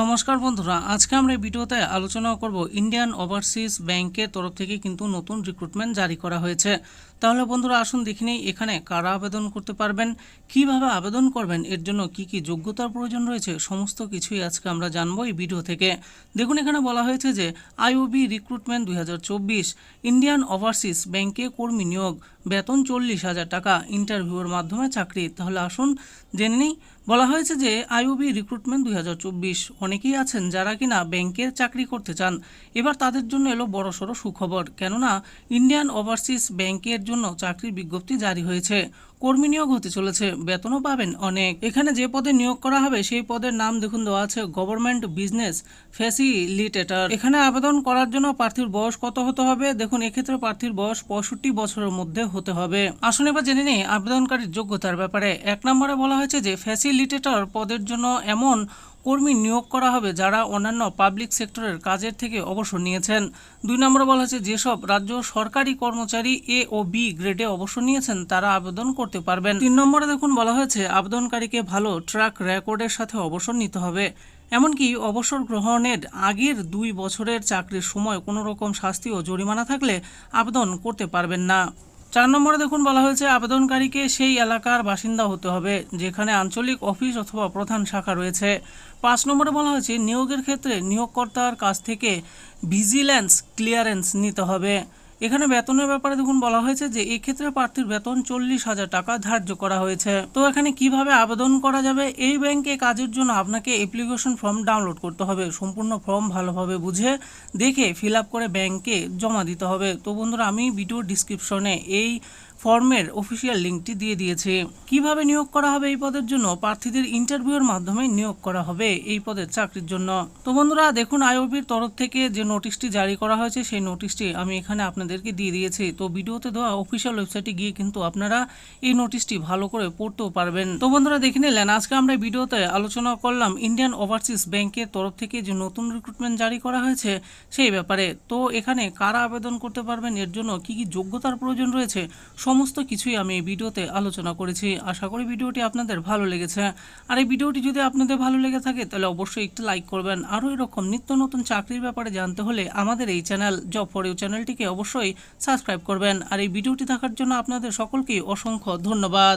নমস্কার বন্ধুরা, আজকে আমরা এই ভিডিওতে আলোচনা করব ইন্ডিয়ান ওভারসিজ ব্যাংকের তরফ থেকে কিন্তু নতুন রিক্রুটমেন্ট জারি করা হয়েছে। তাহলে বন্ধুরা, আসুন দেখে নিই এখানে কারা আবেদন করতে পারবেন, কীভাবে আবেদন করবেন, এর জন্য কি কি যোগ্যতার প্রয়োজন রয়েছে, সমস্ত কিছুই আজকে আমরা জানব এই ভিডিও থেকে। দেখুন, এখানে বলা হয়েছে যে আইওবি রিক্রুটমেন্ট দুই হাজার চব্বিশ ইন্ডিয়ান ওভারসিজ ব্যাংকে কর্মী নিয়োগ, বেতন চল্লিশ হাজার টাকা ইন্টারভিউয়ের মাধ্যমে চাকরি। তাহলে আসুন জেনে নিই, বলা হয়েছে যে আইওবি রিক্রুটমেন্ট দুই হাজার চব্বিশ অনেকেই আছেন যারা কিনা ব্যাংকের চাকরি করতে চান। এবার তাদের জন্য এলো বড়সড় সুখবর। কেননা, ইন্ডিয়ান ওভারসিজ ব্যাংকের জন্য চাকরির বিজ্ঞপ্তি জারি হয়েছে। কর্মী নিয়োগ হতে চলেছে, বেতনও পাবেন অনেক। এখানে যে পদে নিয়োগ করা হবে, সেই পদের নাম দেখুন, দেওয়া আছে গভর্নমেন্ট বিজনেস ফ্যাসিলিটেটর। এখানে আবেদন করার জন্য প্রার্থীর বয়স কত হতে হবে? দেখুন, এক্ষেত্রে প্রার্থীর বয়স পঁয়ষট্টি বছরের মধ্যে হতে হবে। আসুন এবার জেনে নিই আবেদনকারীর যোগ্যতার ব্যাপারে। এক নম্বরে বলা হয়েছে যে, ফ্যাসিলিটেটর পদের জন্য এমন কর্মী নিয়োগ করা হবে যারা অন্যান্য পাবলিক সেক্টরের কাজের থেকে অবসর নিয়েছেন। দুই নম্বরে বলা হয়েছে, যেসব রাজ্য সরকারি কর্মচারী এ ও বি গ্রেডে অবসর নিয়েছেন, তারা আবেদন করতে পারবেন। তিন নম্বরে দেখুন, বলা হয়েছে, আবেদনকারীকে ভালো ট্র্যাক রেকর্ডের সাথে অবসর নিতে হবে। এমনকি অবসর গ্রহণের আগের দুই বছরের চাকরির সময় কোনো রকম শাস্তি ও জরিমানা থাকলে আবেদন করতে পারবেন না। চার নম্বরে দেখুন বলা হয়েছে, আবেদনকারীকে সেই এলাকার বাসিন্দা হতে হবে, যেখানে আঞ্চলিক অফিস অথবা প্রধান শাখা রয়েছে। পাঁচ নম্বরে বলা হয়েছে, নিয়োগের ক্ষেত্রে নিয়োগকর্তার কাছ থেকে ভিজিল্যান্স ক্লিয়ারেন্স নিতে হবে। এখানে বেতনের ব্যাপারে দেখুন বলা হয়েছে যে এই ক্ষেত্রে প্রার্থীর বেতন চল্লিশ হাজার টাকা ধার্য করা হয়েছে। তো এখানে কীভাবে আবেদন করা যাবে? এই ব্যাংকে কাজের জন্য আপনাকে অ্যাপ্লিকেশন ফর্ম ডাউনলোড করতে হবে। সম্পূর্ণ ফর্ম ভালোভাবে বুঝে দেখে ফিল করে ব্যাংকে জমা দিতে হবে। তো বন্ধুরা, আমি ভিডিও ডিসক্রিপশনে এই ফর্মের অফিসিয়াল লিঙ্কটি দিয়ে দিয়েছে। কীভাবে নিয়োগ করা হবে এই পদের জন্য প্রার্থীদের ইন্টারভিউয়ের মাধ্যমে নিয়োগ করা হবে এই পদের চাকরির জন্য। তো বন্ধুরা, দেখুন আইওবির তরফ থেকে যে নোটিশটি জারি করা হয়েছে, সেই নোটিশটি আমি এখানে আপনাদেরকে দিয়ে দিয়েছি। তো ভিডিওতে দেওয়া অফিসিয়াল ওয়েবসাইটে গিয়ে কিন্তু আপনারা এই নোটিশটি ভালো করে পড়তেও পারবেন। তো বন্ধুরা, দেখে নিলেন, আজকে আমরা ভিডিওতে আলোচনা করলাম ইন্ডিয়ান ওভারসিজ ব্যাংকের তরফ থেকে যে নতুন রিক্রুটমেন্ট জারি করা হয়েছে, সেই ব্যাপারে। তো এখানে কারা আবেদন করতে পারবেন, এর জন্য কি কি যোগ্যতার প্রয়োজন রয়েছে সমস্ত কিছুই আমি এই ভিডিওতে আলোচনা করেছি। আশা করি ভিডিওটি আপনাদের ভালো লেগেছে। আর এই ভিডিওটি যদি আপনাদের ভালো লেগে থাকে, তাহলে অবশ্যই একটু লাইক করবেন। আরও এরকম নিত্য নতুন চাকরির ব্যাপারে জানতে হলে আমাদের এই চ্যানেল জব ফর ইউ চ্যানেলটিকে অবশ্যই সাবস্ক্রাইব করবেন। আর এই ভিডিওটি থাকার জন্য আপনাদের সকলকেই অসংখ্য ধন্যবাদ।